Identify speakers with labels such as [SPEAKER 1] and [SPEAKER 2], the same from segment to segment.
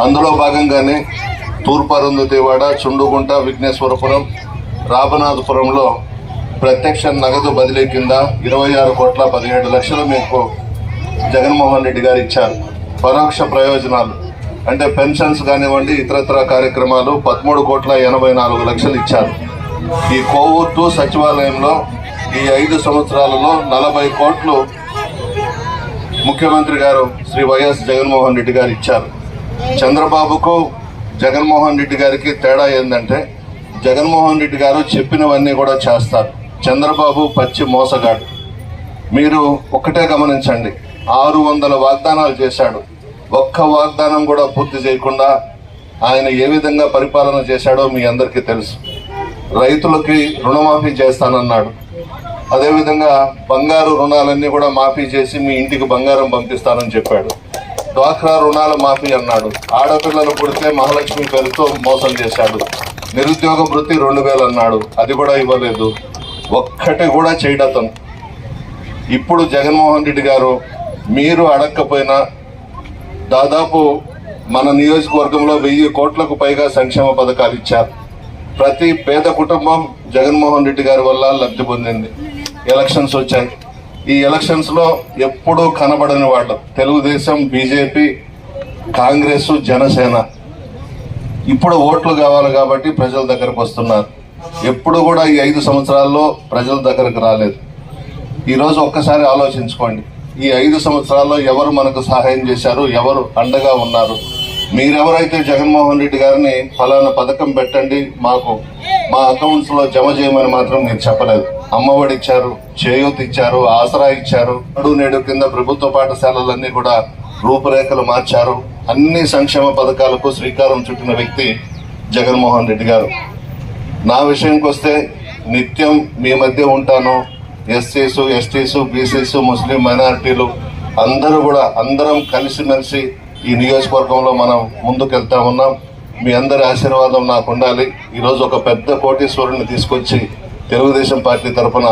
[SPEAKER 1] అందులో భాగంగానే తూర్పు చుండుగుంట విఘ్నేశ్వరపురం రామనాథపురంలో ప్రత్యక్ష నగదు బదిలీ కింద ఇరవై ఆరు కోట్ల పదిహేడు లక్షలు మీకు జగన్మోహన్ రెడ్డి గారు ఇచ్చారు. పరోక్ష ప్రయోజనాలు అంటే పెన్షన్స్ కానివ్వండి ఇతరత్ర కార్యక్రమాలు పదమూడు కోట్ల ఎనభై నాలుగు లక్షలు ఇచ్చారు. ఈ కోవూరు సచివాలయంలో ఈ ఐదు సంవత్సరాలలో నలభై కోట్లు ముఖ్యమంత్రి గారు శ్రీ వైఎస్ జగన్మోహన్ రెడ్డి గారు ఇచ్చారు. చంద్రబాబుకు జగన్మోహన్ రెడ్డి గారికి తేడా ఏంటంటే జగన్మోహన్ రెడ్డి గారు చెప్పినవన్నీ కూడా చేస్తారు. చంద్రబాబు పచ్చి మోసగాడు. మీరు ఒక్కటే గమనించండి. ఆరు వందల వాగ్దానాలు చేశాడు. ఒక్క వాగ్దానం కూడా పూర్తి చేయకుండా ఆయన ఏ విధంగా పరిపాలన చేశాడో మీ అందరికీ తెలుసు. రైతులకి రుణమాఫీ చేస్తానన్నాడు. అదేవిధంగా బంగారు రుణాలన్నీ కూడా మాఫీ చేసి మీ ఇంటికి బంగారం పంపిస్తానని చెప్పాడు. డ్వాక్రా రుణాల మాఫీ అన్నాడు. ఆడపిల్లలు పుడితే మహాలక్ష్మి పేరుతో మోసం చేశాడు. నిరుద్యోగ వృత్తి రెండు వేలు అన్నాడు. అది కూడా ఇవ్వలేదు. ఒక్కటి కూడా చేయడతను ఇప్పుడు జగన్మోహన్ రెడ్డి గారు మీరు అడగకపోయినా దాదాపు మన నియోజకవర్గంలో వెయ్యి కోట్లకు పైగా సంక్షేమ పథకాలు ఇచ్చారు. ప్రతి పేద కుటుంబం జగన్మోహన్ రెడ్డి గారి వల్ల లబ్ధి పొందింది. ఎలక్షన్స్ వచ్చాయి. ఈ ఎలక్షన్స్లో ఎప్పుడూ కనబడని వాళ్ళు తెలుగుదేశం బీజేపీ కాంగ్రెస్ జనసేన. ఇప్పుడు ఓట్లు కావాలి కాబట్టి ప్రజల దగ్గరకు వస్తున్నారు. ఎప్పుడు కూడా ఈ ఐదు సంవత్సరాల్లో ప్రజల దగ్గరకు రాలేదు. ఈరోజు ఒక్కసారి ఆలోచించుకోండి. ఈ ఐదు సంవత్సరాల్లో ఎవరు మనకు సహాయం చేశారు? ఎవరు అండగా ఉన్నారు? మీరెవరైతే జగన్మోహన్ రెడ్డి గారిని ఫలానా పథకం పెట్టండి మాకు మా అకౌంట్స్లో జమ చేయమని మాత్రం మీరు చెప్పలేదు. అమ్మఒడి ఇచ్చారు చేయూత్ ఇచ్చారు ఆసరా ఇచ్చారు నాడు నేడు కింద ప్రభుత్వ పాఠశాలలన్నీ కూడా రూపురేఖలు మార్చారు. అన్ని సంక్షేమ పథకాలకు శ్రీకారం చుట్టిన వ్యక్తి జగన్మోహన్ రెడ్డి గారు. నా విషయంకి వస్తే నిత్యం మీ మధ్య ఉంటాను. ఎస్సీస్ ఎస్టీస్ బీసీస్ ముస్లిం మైనారిటీలు అందరూ కూడా అందరం కలిసిమెలిసి ఈ నియోజకవర్గంలో మనం ముందుకెళ్తా ఉన్నాం. మీ అందరి ఆశీర్వాదం నాకు ఉండాలి. ఈరోజు ఒక పెద్ద కోటీశ్వరుని తీసుకొచ్చి తెలుగుదేశం పార్టీ తరఫున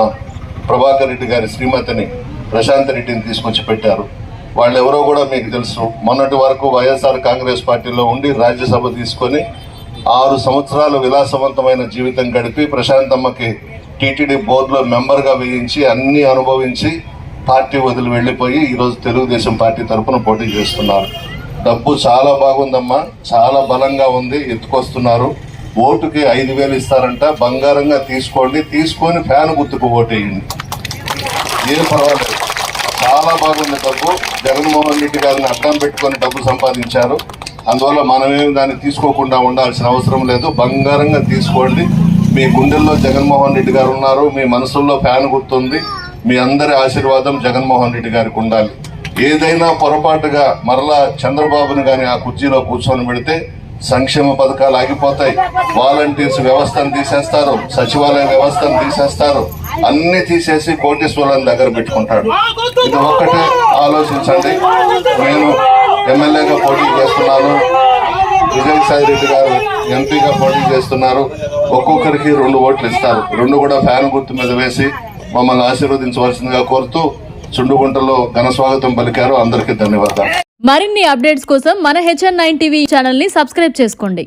[SPEAKER 1] ప్రభాకర్ రెడ్డి గారి శ్రీమతిని ప్రశాంత్ రెడ్డిని తీసుకొచ్చి పెట్టారు. వాళ్ళు ఎవరో కూడా మీకు తెలుసు. మొన్నటి వరకు వైఎస్ఆర్ కాంగ్రెస్ పార్టీలో ఉండి రాజ్యసభ తీసుకొని ఆరు సంవత్సరాలు విలాసవంతమైన జీవితం గడిపి ప్రశాంతమ్మకి టీటీడీ బోర్డులో మెంబర్గా వేయించి అన్నీ అనుభవించి పార్టీ వదిలి వెళ్ళిపోయి ఈరోజు తెలుగుదేశం పార్టీ తరఫున పోటీ చేస్తున్నారు. డబ్బు చాలా బాగుందమ్మా. చాలా బలంగా ఉంది. ఎత్తుకొస్తున్నారు. ఓటుకి ఐదు వేలు ఇస్తారంట. బంగారంగా తీసుకోండి. తీసుకొని ఫ్యాన్ గుర్తుకు ఓటేయండి. ఏం పర్వాలేదు. చాలా బాగుంది డబ్బు. జగన్మోహన్ రెడ్డి గారిని అడ్డం పెట్టుకొని డబ్బు సంపాదించారు. అందువల్ల మనమేమి దాన్ని తీసుకోకుండా ఉండాల్సిన అవసరం లేదు. బంగారంగా తీసుకోండి. మీ గుండెల్లో జగన్మోహన్ రెడ్డి గారు ఉన్నారు. మీ మనసుల్లో ఫ్యాన్ గుర్తుంది. మీ అందరి ఆశీర్వాదం జగన్మోహన్ రెడ్డి గారికి ఉండాలి. ఏదైనా పొరపాటుగా మరలా చంద్రబాబుని గాని ఆ కుర్చీలో కూర్చొని పెడితే సంక్షేమ పథకాలు ఆగిపోతాయి. వాలంటీర్స్ వ్యవస్థను తీసేస్తారు. సచివాలయ వ్యవస్థను తీసేస్తారు. అన్ని తీసేసి కోటేశ్వరులను దగ్గర పెట్టుకుంటాడు. ఇది ఒక్కటే ఆలోచించండి. నేను ఎమ్మెల్యేగా పోటీ చేస్తున్నాను. విజయసాయి రెడ్డి గారు ఎంపీగా పోటీ చేస్తున్నారు. ఒక్కొక్కరికి రెండు ఓట్లు ఇస్తారు. రెండు కూడా ఫ్యాన్ గుర్తు మీద వేసి మమ్మల్ని ఆశీర్వదించవలసిందిగా కోరుతూ చుండుగుంటలో ఘన స్వాగతం పలికారు. అందరికీ ధన్యవాదాలు.
[SPEAKER 2] మరిన్ని అప్డేట్స్ కోసం మన హెచ్ఎన్ నైన్ టీవీ ఛానల్ని సబ్స్క్రైబ్ చేసుకోండి.